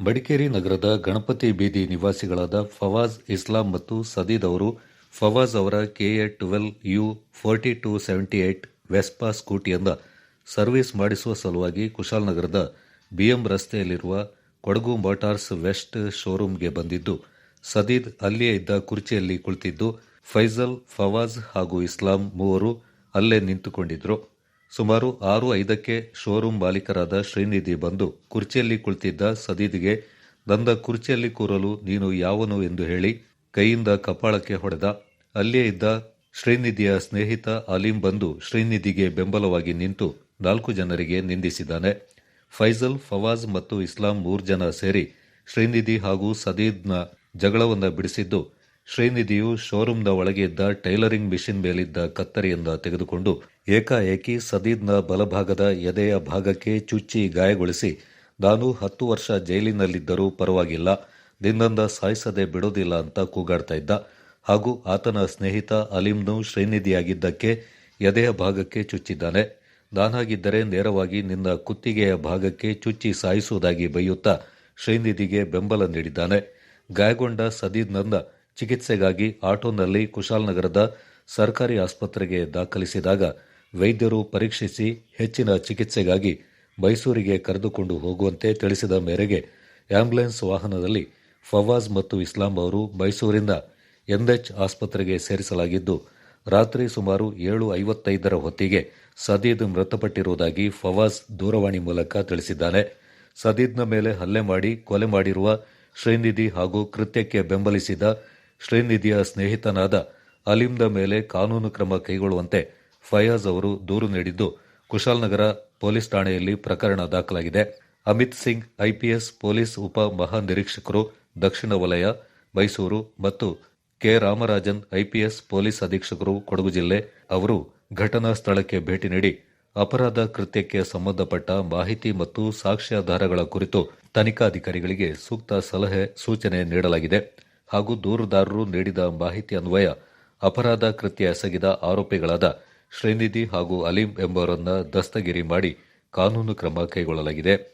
ಮಡಿಕೇರಿ ನಗರದ ಗಣಪತಿ ಬೀದಿ ನಿವಾಸಿಗಳಾದ ಫವಾಜ್ ಇಸ್ಲಾಂ ಮತ್ತು ಸದೀದ್ ಅವರು, ಫವಾಜ್ ಅವರ KA twelve U forty two seventy eight Vespa ಸ್ಕೂಟಿಯಿಂದ service ಮಾಡಿಸುವ ಸಲುವಾಗಿ ಕುಶಾಲನಗರದ ಬಿಎಂ ರಸ್ತೆಯಲ್ಲಿರುವ ಕೊಡಗು ಮೋಟಾರ್ಸ್ ವೆಸ್ಟ್ ಶೋರೂಮ್ಗೆ ಬಂದಿದ್ದು, ಸದೀದ್ ಅಲ್ಲಿಯೇ ಇದ್ದ ಕುರ್ಚಿಯಲ್ಲಿ ಕುಳಿತಿದ್ದು ಫೈಜಲ್ ಫವಾಜ್ ಹಾಗೂ ಇಸ್ಲಾಂ ಮೂವರು ಅಲ್ಲೇ ನಿಂತುಕೊಂಡಿದ್ರು. ಸುಮಾರು ಆರು ಐದಕ್ಕೆ ಶೋರೂಂ ಮಾಲೀಕರಾದ ಶ್ರೀನಿಧಿ ಬಂದು ಕುರ್ಚಿಯಲ್ಲಿ ಕುಳಿತಿದ್ದ ಸದೀದ್ಗೆ ನನ್ನ ಕುರ್ಚಿಯಲ್ಲಿ ಕೂರಲು ನೀನು ಯಾವನು ಎಂದು ಹೇಳಿ ಕೈಯಿಂದ ಕಪಾಳಕ್ಕೆ ಹೊಡೆದ. ಅಲ್ಲಿಯೇ ಇದ್ದ ಶ್ರೀನಿಧಿಯ ಸ್ನೇಹಿತ ಅಲೀಂ ಬಂದು ಶ್ರೀನಿಧಿಗೆ ಬೆಂಬಲವಾಗಿ ನಿಂತು ನಾಲ್ಕು ಜನರಿಗೆ ನಿಂದಿಸಿದ್ದಾನೆ. ಫೈಜಲ್ ಫವಾಜ್ ಮತ್ತು ಇಸ್ಲಾಂ ಮೂರು ಜನ ಸೇರಿ ಶ್ರೀನಿಧಿ ಹಾಗೂ ಸದೀದ್ನ ಜಗಳವನ್ನು ಬಿಡಿಸಿದ್ದು ಶ್ರೀನಿಧಿಯು ಶೋರೂಮ್ನ ಒಳಗೆ ಇದ್ದ ಟೈಲರಿಂಗ್ ಮಿಷಿನ್ ಮೇಲಿದ್ದ ಕತ್ತರಿಯಿಂದ ತೆಗೆದುಕೊಂಡು ಏಕಾಏಕಿ ಸದೀದ್ನ ಬಲಭಾಗದ ಎದೆಯ ಭಾಗಕ್ಕೆ ಚುಚ್ಚಿ ಗಾಯಗೊಳಿಸಿ, ನಾನು ಹತ್ತು ವರ್ಷ ಜೈಲಿನಲ್ಲಿದ್ದರೂ ಪರವಾಗಿಲ್ಲ ನಿನ್ನಂದ ಸಾಯಿಸದೆ ಬಿಡೋದಿಲ್ಲ ಅಂತ ಕೂಗಾಡ್ತಾ ಇದ್ದ. ಹಾಗೂ ಆತನ ಸ್ನೇಹಿತ ಅಲಿಮ್ನು ಶ್ರೀನಿಧಿಯಾಗಿದ್ದಕ್ಕೆ ಎದೆಯ ಭಾಗಕ್ಕೆ ಚುಚ್ಚಿದ್ದಾನೆ. ನಾನಾಗಿದ್ದರೆ ನೇರವಾಗಿ ನಿನ್ನ ಕುತ್ತಿಗೆಯ ಭಾಗಕ್ಕೆ ಚುಚ್ಚಿ ಸಾಯಿಸುವುದಾಗಿ ಬೈಯುತ್ತಾ ಶ್ರೀನಿಧಿಗೆ ಬೆಂಬಲ ನೀಡಿದ್ದಾನೆ. ಗಾಯಗೊಂಡ ಸದೀದ್ನನ್ನ ಚಿಕಿತ್ಸೆಗಾಗಿ ಆಟೋನಲ್ಲಿ ಕುಶಾಲನಗರದ ಸರ್ಕಾರಿ ಆಸ್ಪತ್ರೆಗೆ ದಾಖಲಿಸಿದಾಗ ವೈದ್ಯರು ಪರೀಕ್ಷಿಸಿ ಹೆಚ್ಚಿನ ಚಿಕಿತ್ಸೆಗಾಗಿ ಮೈಸೂರಿಗೆ ಕರೆದುಕೊಂಡು ಹೋಗುವಂತೆ ತಿಳಿಸಿದ ಮೇರೆಗೆ ಆಂಬ್ಯುಲೆನ್ಸ್ ವಾಹನದಲ್ಲಿ ಫವಾಜ್ ಮತ್ತು ಇಸ್ಲಾಂ ಅವರು ಮೈಸೂರಿಂದ ಎನ್ಎಚ್ ಆಸ್ಪತ್ರೆಗೆ ಸೇರಿಸಲಾಗಿದ್ದು, ರಾತ್ರಿ ಸುಮಾರು ಏಳು ಐವತ್ತೈದರ ಹೊತ್ತಿಗೆ ಸದೀದ್ ಮೃತಪಟ್ಟಿರುವುದಾಗಿ ಫವಾಜ್ ದೂರವಾಣಿ ಮೂಲಕ ತಿಳಿಸಿದ್ದಾನೆ. ಸದೀದ್ನ ಮೇಲೆ ಹಲ್ಲೆ ಮಾಡಿ ಕೊಲೆ ಮಾಡಿರುವ ಶ್ರೀನಿಧಿ ಹಾಗೂ ಕೃತ್ಯಕ್ಕೆ ಬೆಂಬಲಿಸಿದ ಶ್ರೀನಿಧಿಯ ಸ್ನೇಹಿತನಾದ ಅಲೀಂನ ಮೇಲೆ ಕಾನೂನು ಕ್ರಮ ಕೈಗೊಳ್ಳುವಂತೆ ಫಯಾಜ್ ಅವರು ದೂರು ನೀಡಿದ್ದು ಕುಶಾಲ್ನಗರ ಪೊಲೀಸ್ ಠಾಣೆಯಲ್ಲಿ ಪ್ರಕರಣ ದಾಖಲಾಗಿದೆ. ಅಮಿತ್ ಸಿಂಗ್, ಐಪಿಎಸ್ ಪೊಲೀಸ್ ಉಪ ಮಹಾನಿರೀಕ್ಷಕರು ದಕ್ಷಿಣ ವಲಯ, ಮೈಸೂರು ಮತ್ತು ಕೆ ರಾಮರಾಜನ್ ಐಪಿಎಸ್ ಪೊಲೀಸ್ ಅಧೀಕ್ಷಕರು ಕೊಡಗು ಜಿಲ್ಲೆ ಅವರು ಘಟನಾ ಸ್ಥಳಕ್ಕೆ ಭೇಟಿ ನೀಡಿ ಅಪರಾಧ ಕೃತ್ಯಕ್ಕೆ ಸಂಬಂಧಪಟ್ಟ ಮಾಹಿತಿ ಮತ್ತು ಸಾಕ್ಷ್ಯಾಧಾರಗಳ ಕುರಿತು ತನಿಖಾಧಿಕಾರಿಗಳಿಗೆ ಸೂಕ್ತ ಸಲಹೆ ಸೂಚನೆ ನೀಡಲಾಗಿದೆ. ಹಾಗೂ ದೂರುದಾರರು ನೀಡಿದ ಮಾಹಿತಿ ಅನ್ವಯ ಅಪರಾಧ ಕೃತ್ಯ ಎಸಗಿದ ಆರೋಪಿಗಳಾದ ಶ್ರೀನಿಧಿ ಹಾಗೂ ಅಲೀಂ ಎಂಬುವರನ್ನು ದಸ್ತಗಿರಿ ಮಾಡಿ ಕಾನೂನು ಕ್ರಮ ಕೈಗೊಳ್ಳಲಾಗಿದೆ.